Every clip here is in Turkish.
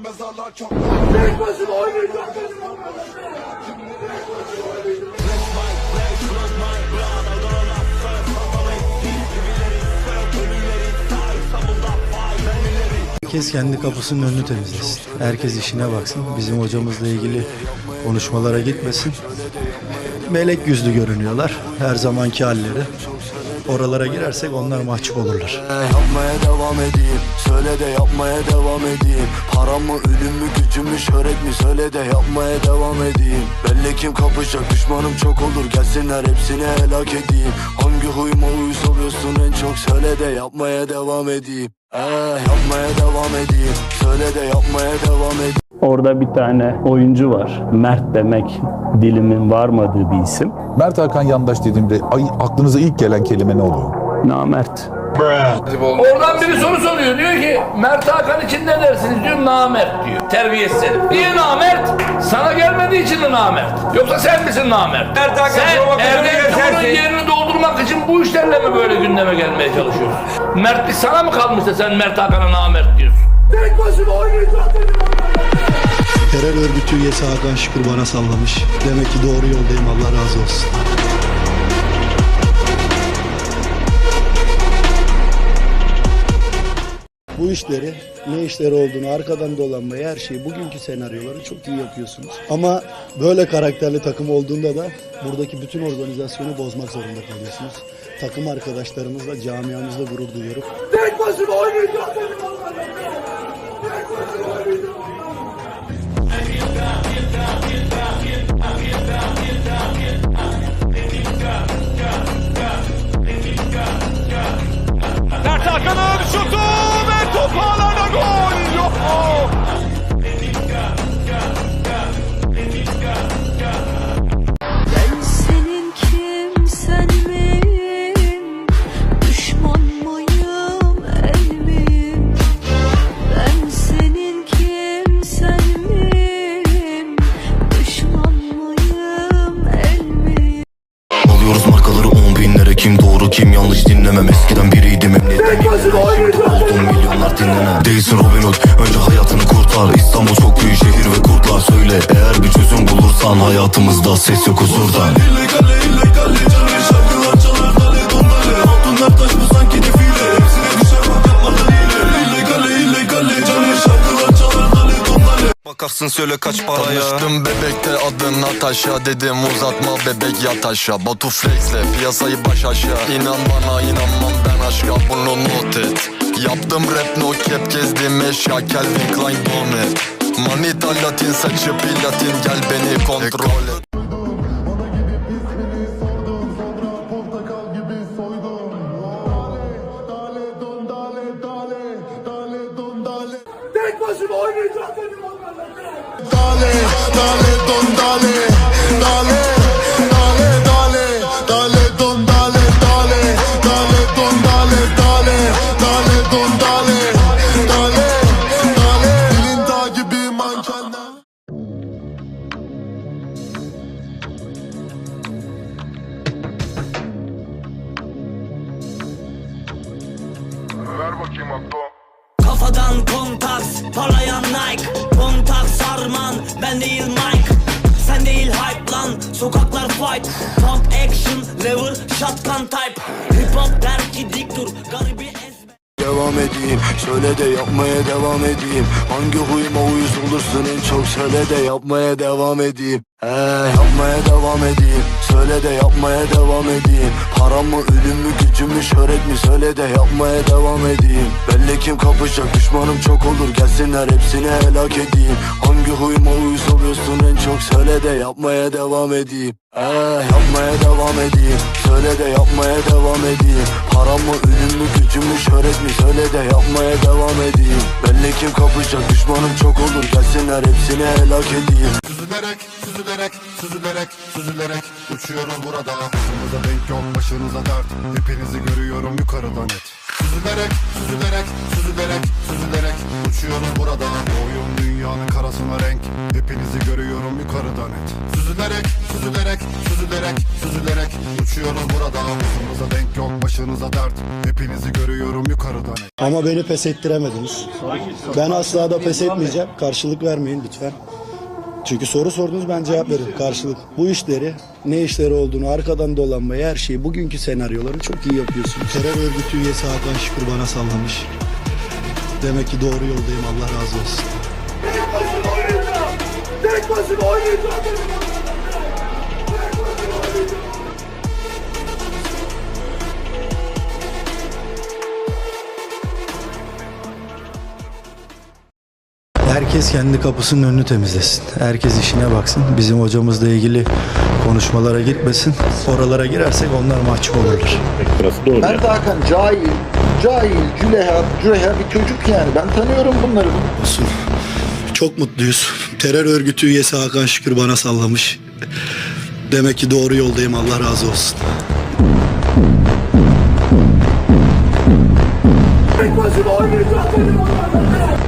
paralar çok Tek başıma Herkes kendi kapısının önünü temizlesin. Herkes işine baksın. Bizim hocamızla ilgili konuşmalara gitmesin. Melek yüzlü görünüyorlar. Her zamanki halleri. Oralara girersek onlar mahcup olurlar. Yapmaya devam edeyim Söyle de yapmaya devam edeyim. Param mı ölüm mü gücüm mü şöhret mi? Söyle de yapmaya devam edeyim. Belli kim kapışacak düşmanım çok olur. Gelsinler hepsini helak edeyim. Hangi huyuma uyuz oluyorsun en çok? Söyle de yapmaya devam edeyim. Eh, yapmaya devam edeyim. Söyle de yapmaya devam edeyim Orada bir tane oyuncu var. Mert demek dilimin varmadığı bir isim. Mert Hakan yandaş dediğimde ay, aklınıza ilk gelen kelime ne oluyor? Namert. Oradan biri soru soruyor. Diyor ki Mert Hakan için ne dersiniz diyor. Namert diyor. Terbiyesiz herif. Niye namert? Sana gelmediği için mi namert? Yoksa sen misin namert? Mert Hakan sen geçersin. Timur'un yerini doldurmak için bu işlerle mi böyle gündeme gelmeye çalışıyorsun? Mertlik sana mı kalmış da sen Mert Hakan'a namert diyorsun? Tek başıma oynayacağım dedim Terör örgütü üyesi Hakan Şükür bana sallamış. Demek ki doğru yoldayım Allah razı olsun. Bu işleri, ne işleri olduğunu, arkadan dolanmayı, her şeyi, bugünkü senaryoları çok iyi yapıyorsunuz. Ama böyle karakterli takım olduğunda da buradaki bütün organizasyonu bozmak zorunda kalıyorsunuz. Takım arkadaşlarımızla, camiamızla gurur duyuyorum. Tek başıma oynayacağım Kim doğru kim yanlış dinlemem. Eskiden biriydim emniyetten oynayacağım Oldum milyonlar dinlenen. Değilsin Robin Hood. Önce hayatını kurtar. İstanbul çok büyük şehir ve kurtlar. Söyle eğer bir çözüm bulursan Hayatımızda ses yok huzurdan İllegale illegale canlı Bakarsın söyle kaç paraya. Tanıştım bebekte adın Natasha Dedim uzatma bebek yat aşağı. Batu flexle piyasayı baş aşağı. İnan bana inanmam ben aşka bunu not et. Yaptım rap no cap gezdim eşya Calvin Klein Dome Manita latin saçı platin Gel beni kontrol et. Tek başıma oynayacağım Kafadan kontaks, parlayan Nike. Kontak sarman, ben değil Mike. Sen değil hype lan, sokaklar fight. Pump action, lever, shotgun type. Hip hop der ki dik dur, garibi Devam edeyim Söyle de yapmaya devam edeyim. Hangi huyuma uyuz olursun en çok Söyle de yapmaya devam edeyim. He, yapmaya devam edeyim Söyle de yapmaya devam edeyim. Param mı ölüm mü gücüm mü şöhret mi? Söyle de yapmaya devam edeyim. Belli kim kapışacak düşmanım çok olur. Gelsinler hepsini helak edeyim çok Söyle de yapmaya devam edeyim He, yapmaya devam edeyim Söyle de yapmaya devam edeyim Param mı ölüm mü gücüm mü şöhret mi Söyle de yapmaya devam edeyim Belli kim kapışacak düşmanım çok olur Gelsinler hepsini helak edeyim Süzülerek, süzülerek, süzülerek, süzülerek uçuyoruz burada. Başımıza denk yol, başınıza dert. Hepinizi görüyorum yukarıdan et. Süzülerek, süzülerek, süzülerek, süzülerek uçuyoruz burada. Bu oyun dünyanın karasına renk. Hepinizi görüyorum yukarıdan et Süzülerek, süzülerek, süzülerek, süzülerek Uçuyoruz burada Başınıza denk yok, başınıza dert Hepinizi görüyorum yukarıdan et Ama beni pes ettiremediniz. Ben asla da pes etmeyeceğim. Karşılık vermeyin lütfen. Çünkü soru sordunuz ben cevap veririm. Karşılık. Bu işleri, ne işleri olduğunu, arkadan dolanmayı, her şeyi, bugünkü senaryoları çok iyi yapıyorsunuz. Terör örgütü üyesi Hakan Şükür bana sallamış. Demek ki doğru yoldayım. Allah razı olsun. Başına oynayacağım. Herkes kendi kapısının önünü temizlesin. Herkes işine baksın. Bizim hocamızla ilgili konuşmalara gitmesin. Oralara girersek onlar mahcup olurlar. Burası doğru. Mert Hakan cahil, cahil, cüleha, cüreha bir çocuk yani. Ben tanıyorum bunları. olsun. Çok mutluyuz. Terör örgütü üyesi Hakan Şükür bana sallamış. Demek ki doğru yoldayım. Allah razı olsun. Tek başına oynayacağım.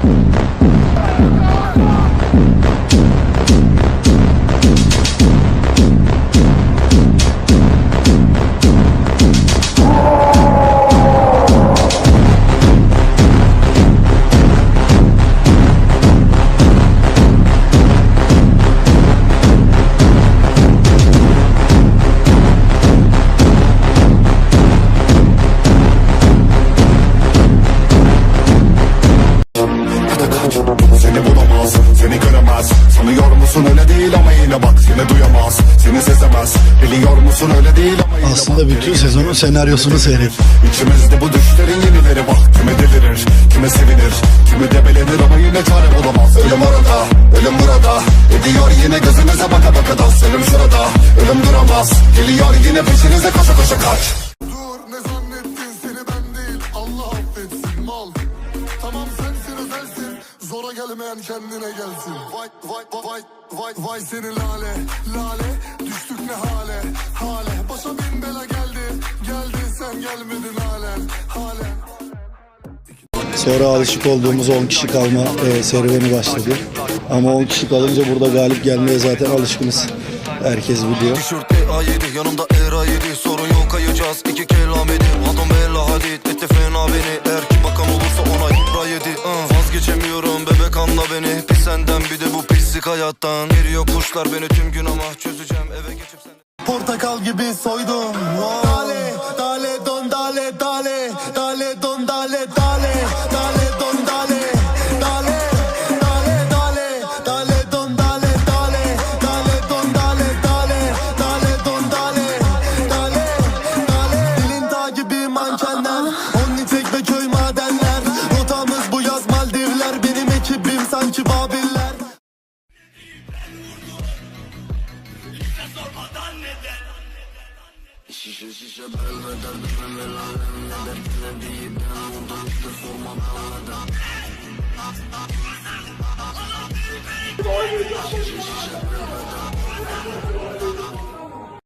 Seni bulamaz, seni göremez. Sanıyor musun? Öyle değil ama yine bak Seni duyamaz, seni sezemez. Biliyor musun? Öyle değil ama yine Aslında bütün sezonun senaryosunu seyret. İçimizde bu düşlerin yenileri bak. Kime delirir, kime sevinir Kimi debelenir ama yine çare bulamaz. Ölüm orada, ölüm burada. Ediyor yine gözünüze baka baka dans Ölüm şurada, ölüm duramaz. Geliyor yine peşinize koşa koşa kaç Zora gelmeyen kendine gelsin. Vay vay vay vay vay seni lale lale. Düştük ne hale hale. Başa bin bela geldi Geldi. Sen gelmedin halen halen Sonra alışık olduğumuz 10 kişi kalma e, serüveni başladı. Ama 10 kişi kalınca burada galip gelmeye zaten alışkınız. Herkes biliyor. Tişört A7 yanımda R7 Sorun yok kayacağız. İki kelam edin. Adam bella hadid etti fena beni. Eğer ki bakan olursa ona yedi uh. Vazgeçemiyorum bebek anla beni. Pis senden bir de bu pislik hayattan. Geliyor kuşlar beni tüm gün ama çözeceğim eve geçip sen Portakal gibi soydum. Dale, dale, don, dale, dale. Dale, don, Şişe şişe ben bedel benim el alem ne der yine değil ben buradan bir sorma ben neden Şişe şişe ben bedel